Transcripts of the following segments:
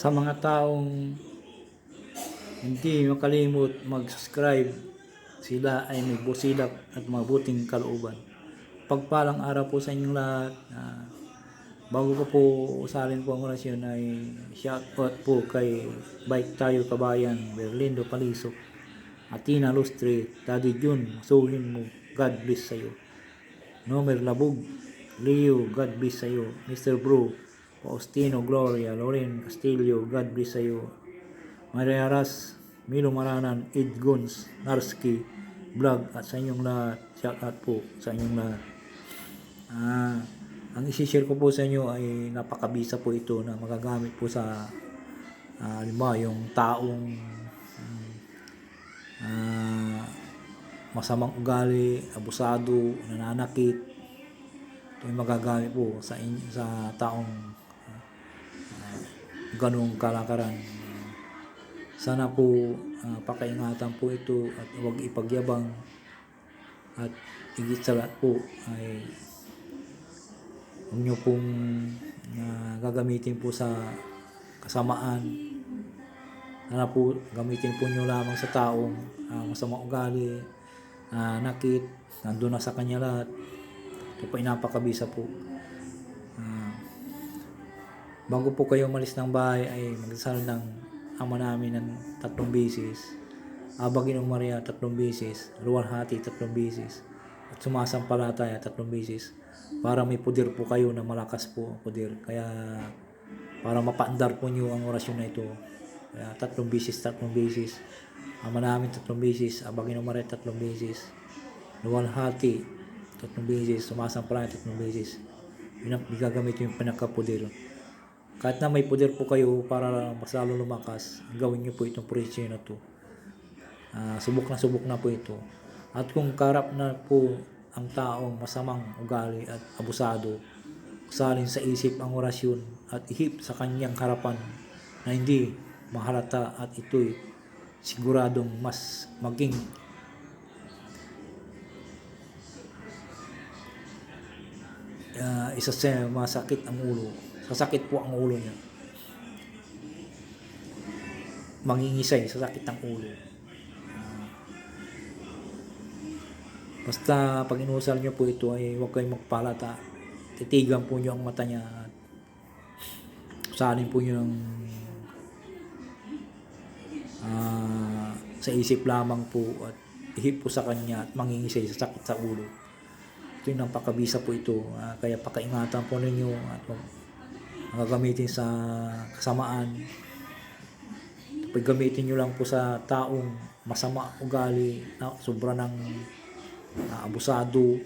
sa mga taong hindi makalimot mag-subscribe sila ay may busilak at mabuting kalooban. Pagpalang araw po sa inyong lahat. Ah, bago ko po usalin po ang orasyon ay shout out po kay Bike Tayo Kabayan, Berlindo Palisok, Atina Lustre, Daddy Jun, suhin mo, God bless sa'yo. Nomer Labug, Leo, God bless sa'yo. Mr. Bro, Faustino Gloria, Loren Castillo, God bless sa'yo. Maria Ras, Milo Maranan, Ed Gons, Narski, Vlog at sa inyong lahat. Shout out po sa inyong lahat. Ah, ang isi-share ko po sa inyo ay napakabisa po ito na magagamit po sa ah, halimbawa yung taong ah, masamang ugali, abusado, nananakit. Ito ay magagamit po sa in- sa taong ganong kalakaran. Sana po ah, pakaingatan po ito at huwag ipagyabang at higit sa lahat po ay huwag nyo pong ah, gagamitin po sa kasamaan. Sana po gamitin po nyo lamang sa taong ah, masamang ugali, ah, nakit, nandun na sa kanya lahat. Ito po ay napakabisa po. Bago po kayo umalis ng bahay ay magdasal ng ama namin ng tatlong bisis. Abagin ng Maria tatlong bisis. Luwalhati tatlong bisis. At sumasampalataya tatlong bisis. Para may pudir po kayo na malakas po ang pudir. Kaya para mapaandar po niyo ang orasyon na ito. Kaya tatlong bisis, tatlong bisis. Ama namin tatlong bisis. Abagin ng Maria tatlong bisis. Luwalhati tatlong bisis. Sumasampalataya tatlong bisis. Yun ang gagamit yung pinakapudir. Kahit na may poder po kayo para mas lumakas, gawin niyo po itong presyo na to. Ah, subok na subok na po ito. At kung karap na po ang taong masamang ugali at abusado, salin sa isip ang orasyon at ihip sa kanyang harapan na hindi mahalata at ito'y siguradong mas maging ah, isa sa masakit ang ulo. Sasakit po ang ulo niya. Mangingisay, sasakit ang ulo. Ah. basta pag inusal niyo po ito ay huwag kayong magpalata. Titigan po niyo ang mata niya at salin po niyo ng ah, sa isip lamang po at ihip po sa kanya at mangingisay sa sakit sa ulo. Ito yung napakabisa po ito. Ah, kaya pakaingatan po ninyo at gagamitin sa kasamaan. Pag gamitin nyo lang po sa taong masama ugali, na sobra ng ah, abusado,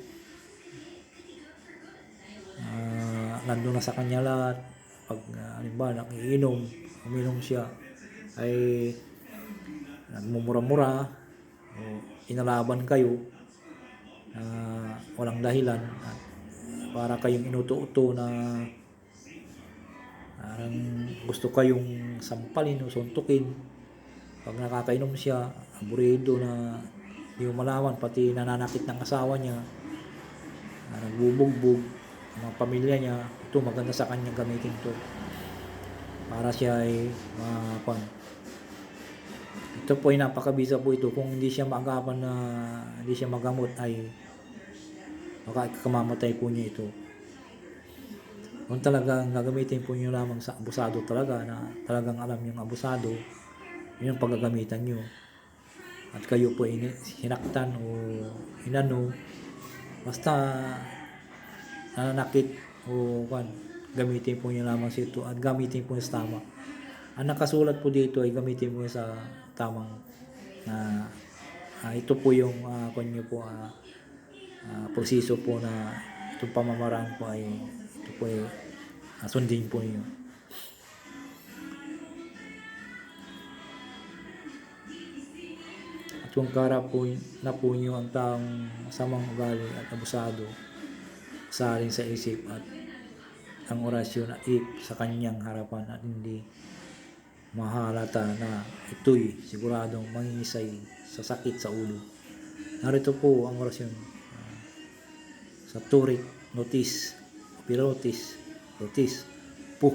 ah, nandun na sa kanya lahat, pag uh, halimbawa nakiinom, uminom siya, ay nagmumura-mura, o inalaban kayo, na walang dahilan, at para kayong inuto-uto na Parang gusto kayong sampalin o suntukin. Pag nakakainom siya, aburido na hindi mo malaman, pati nananakit ng asawa niya, na nagbubugbog, mga pamilya niya, ito maganda sa kanya gamitin to para siya ay mapan. Ito po ay napakabisa po ito. Kung hindi siya maagapan na hindi siya magamot ay baka kamamatay po niya ito kung talagang gagamitin po nyo lamang sa abusado talaga na talagang alam yung abusado, yun ang paggagamitan nyo. At kayo po hinaktan o inano, basta nananakit o kan, gamitin po nyo lamang sa ito at gamitin po sa tama. Ang nakasulat po dito ay gamitin mo sa tamang na ah, ito po yung uh, nyo po ah, ah, proseso po na itong pamamaraan po ay po sundin po niyo. At kung kara po na po niyo ang taong masamang ugali at abusado, salin sa isip at ang orasyon na ip sa kanyang harapan at hindi mahalata na ito'y siguradong mangingisay sa sakit sa ulo. Narito po ang orasyon ah, sa turik, notis, pirotis, rotis, pu.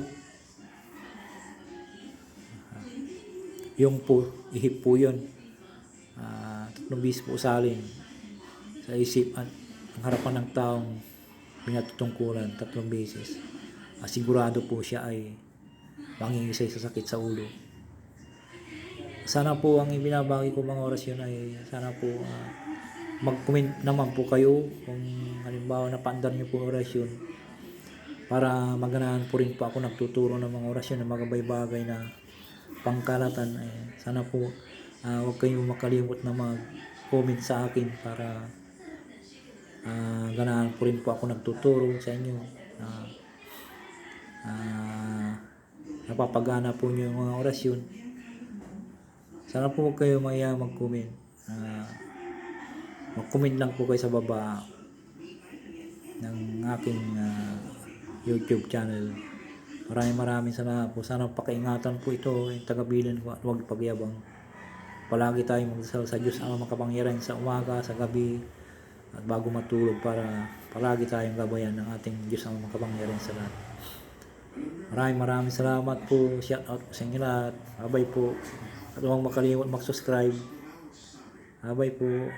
yung po, ihip po yun. Ah, tatlong beses po sa isip at ang harapan ng taong pinatutungkulan tatlong beses. Ah, sigurado po siya ay mangingisay sa sakit sa ulo. Sana po ang ibinabagi ko mga oras yun ay sana po ah, mag-comment naman po kayo kung halimbawa napaandar niyo po oras yun para maganahan po rin po ako nagtuturo ng mga orasyon na magabay-bagay na pangkalatan. Eh, sana po ah, huwag kayong makalimot na mag-comment sa akin para ah, ganahan po rin po ako nagtuturo sa inyo. Ah, ah, napapagana po nyo yung mga orasyon. Sana po huwag kayo maya mag-comment. Ah, mag-comment lang po kayo sa baba ng aking ah, YouTube channel. Maraming maraming salamat po. Sana pakiingatan po ito yung tagabilan ko at huwag pagyabang. Palagi tayong magdasal sa Diyos ang makapangyarihan sa umaga, sa gabi, at bago matulog para palagi tayong gabayan ng ating Diyos ang makapangyarihan sa lahat. Maraming maraming salamat po. Shout out po sa inyo lahat. Bye po. At huwag makalimot mag-subscribe. Bye po.